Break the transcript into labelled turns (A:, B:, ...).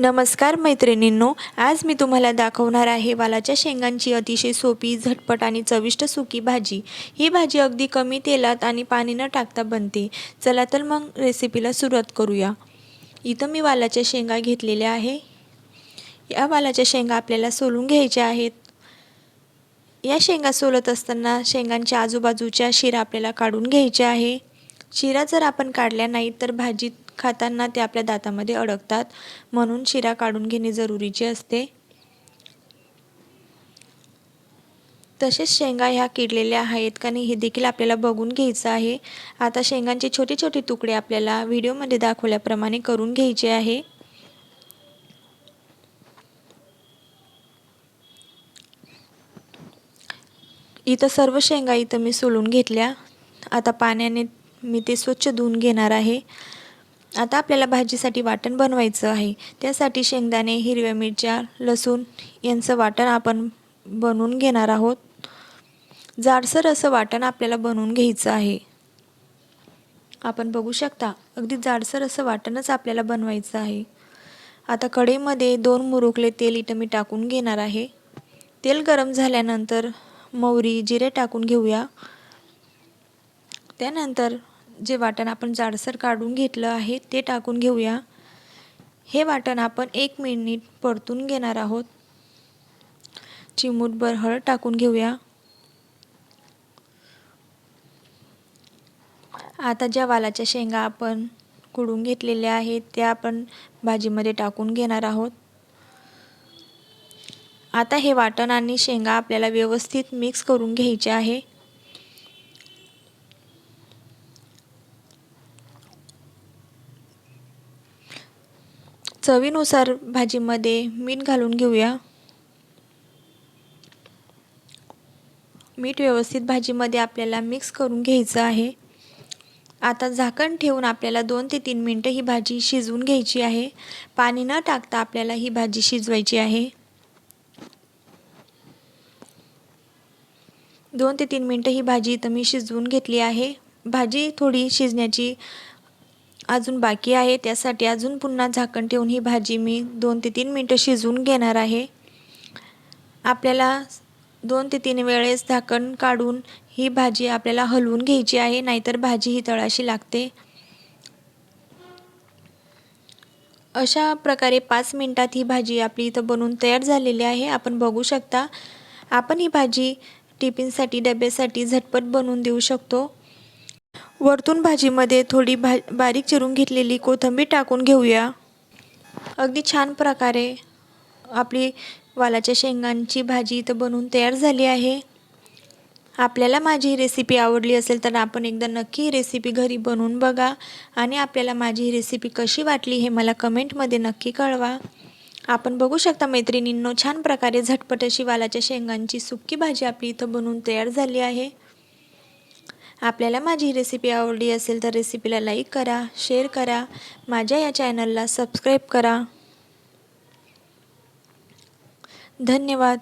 A: नमस्कार मैत्रिणींनो आज मी तुम्हाला दाखवणार आहे वालाच्या शेंगांची अतिशय सोपी झटपट आणि चविष्ट सुकी भाजी. ही भाजी अगदी कमी तेलात आणि पाणी न टाकता बनते. चला तर मग रेसिपीला सुरुवात करूया. इथं मी वालाच्या शेंगा घेतलेल्या आहे. या वालाच्या शेंगा आपल्याला सोलून घ्यायच्या आहेत. या शेंगा सोलत असताना शेंगांच्या आजूबाजूच्या शिरा आपल्याला काढून घ्यायच्या आहे. शिरा जर आपण काढल्या नाहीत तर भाजीत खाताना ते आपल्या दातामध्ये अडकतात. म्हणून शिरा काढून घेणे जरुरीचे असते. तसेच शेंगा ह्या किडलेल्या आहेत का नाही हे देखील आपल्याला बघून घ्यायचं आहे. आता शेंगांचे छोटे छोटे तुकडे आपल्याला व्हिडिओमध्ये दाखवल्याप्रमाणे करून घ्यायचे आहे. इथं सर्व शेंगा इथं मी सोलून घेतल्या. आता पाण्याने मी ते स्वच्छ धुवून घेणार आहे. आता आपल्याला भाजीसाठी वाटण बनवायचं आहे. त्यासाठी शेंगदाणे हिरव्या मिरच्या लसूण यांचं वाटण आपण बनवून घेणार आहोत. जाडसर असं वाटण आपल्याला बनवून घ्यायचं आहे. आपण बघू शकता अगदी जाडसर असं वाटणच आपल्याला बनवायचं आहे. आता कढईमध्ये दोन मुरुकले तेल इथं मी टाकून घेणार आहे. तेल गरम झाल्यानंतर मोहरी जिरे टाकून घेऊया. त्यानंतर जे वाटण आपण जाडसर काढून घेतलं आहे ते टाकून घेऊया. हे वाटण आपण एक मिनिट परतून घेणार आहोत. चिमूटभर हळद टाकून घेऊया. आता ज्या वालाच्या शेंगा आपण कुडून घेतलेल्या आहेत त्या आपण भाजीमध्ये टाकून घेणार आहोत. आता हे वाटण आणि शेंगा आपल्याला व्यवस्थित मिक्स करून घ्यायचे आहे. चवीनुसार भाजीमध्ये मीठ घालून घेऊया. मीठ व्यवस्थित भाजीमध्ये आपल्याला मिक्स करून घ्यायचं आहे. आता झाकण ठेवून आपल्याला दोन ते तीन मिनटं ही भाजी शिजवून घ्यायची आहे. पाणी न टाकता आपल्याला ही भाजी शिजवायची आहे. दोन ते तीन मिनटं ही भाजी इथं मी शिजवून घेतली आहे. भाजी थोडी शिजण्याची अजून बाकी आहे. त्यासाठी अजून पुन्हा झाकण ठेवून ही भाजी मी दोन ते तीन मिनटं शिजवून घेणार आहे. आपल्याला दोन ते तीन वेळेस झाकण काढून ही भाजी आपल्याला हलवून घ्यायची आहे नाहीतर भाजी ही तळाशी लागते. अशा प्रकारे पाच मिनटात ही भाजी आपली इथं बनवून तयार झालेली आहे. आपण बघू शकता आपण ही भाजी टिफिनसाठी डब्यासाठी झटपट बनवून देऊ शकतो. वरतून भाजीमध्ये थोडी भा बारीक चिरून घेतलेली कोथिंबीर टाकून घेऊया. अगदी छान प्रकारे आपली वालाच्या शेंगांची भाजी इथं बनवून तयार झाली आहे. आपल्याला माझी ही रेसिपी आवडली असेल तर आपण एकदा नक्की ही रेसिपी घरी बनवून बघा आणि आपल्याला माझी ही रेसिपी कशी वाटली हे मला कमेंटमध्ये नक्की कळवा. आपण बघू शकता मैत्रिणींनो छान प्रकारे झटपट अशी वालाच्या शेंगांची सुक्की भाजी आपली इथं बनवून तयार झाली आहे. आपल्याला माझी ही रेसिपी आवडली असेल तर रेसिपीला लाईक करा शेअर करा. माझ्या या चॅनलला सबस्क्राईब करा. धन्यवाद.